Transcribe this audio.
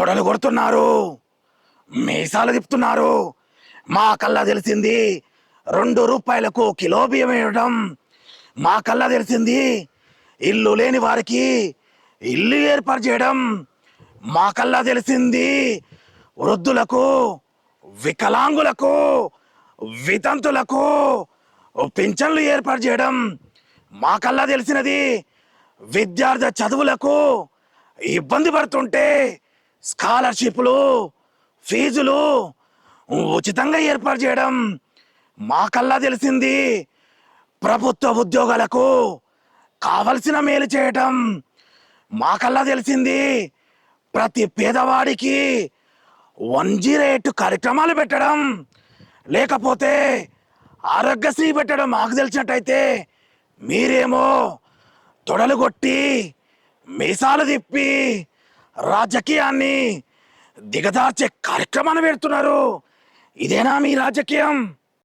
తొడలు కొడుతున్నారు. మీసాలు తిప్పుతున్నారు. మా కల్లా తెలిసింది రెండు రూపాయలకు కిలో బియ్యం వేయడం. మా కల్లా తెలిసింది ఇల్లు లేని వారికి ఇల్లు ఏర్పాటు చేయడం. మా కల్లా తెలిసింది వృద్ధులకు వికలాంగులకు వితంతులకు పింఛన్లు ఏర్పాటు చేయడం. మా కల్లా తెలిసినది విద్యార్థి చదువులకు ఇబ్బంది పడుతుంటే స్కాలర్షిప్లు ఫీజులు ఉచితంగా ఏర్పాటు చేయడం మా కల్లా తెలిసింది. ప్రభుత్వ ఉద్యోగాలకు కావలసిన మేలు చేయటం మా కల్లా తెలిసింది. ప్రతి పేదవాడికి వన్ జీరో ఎయిట్ కార్యక్రమాలు పెట్టడం లేకపోతే ఆరోగ్యశ్రీ పెట్టడం మాకు తెలిసినట్టయితే మీరేమో తొడలు కొట్టి మీసాలు తిప్పి రాజకీయాన్ని దిగదార్చే కార్యక్రమాన్ని పెడుతున్నారు ఇదేనా మీ రాజకీయం?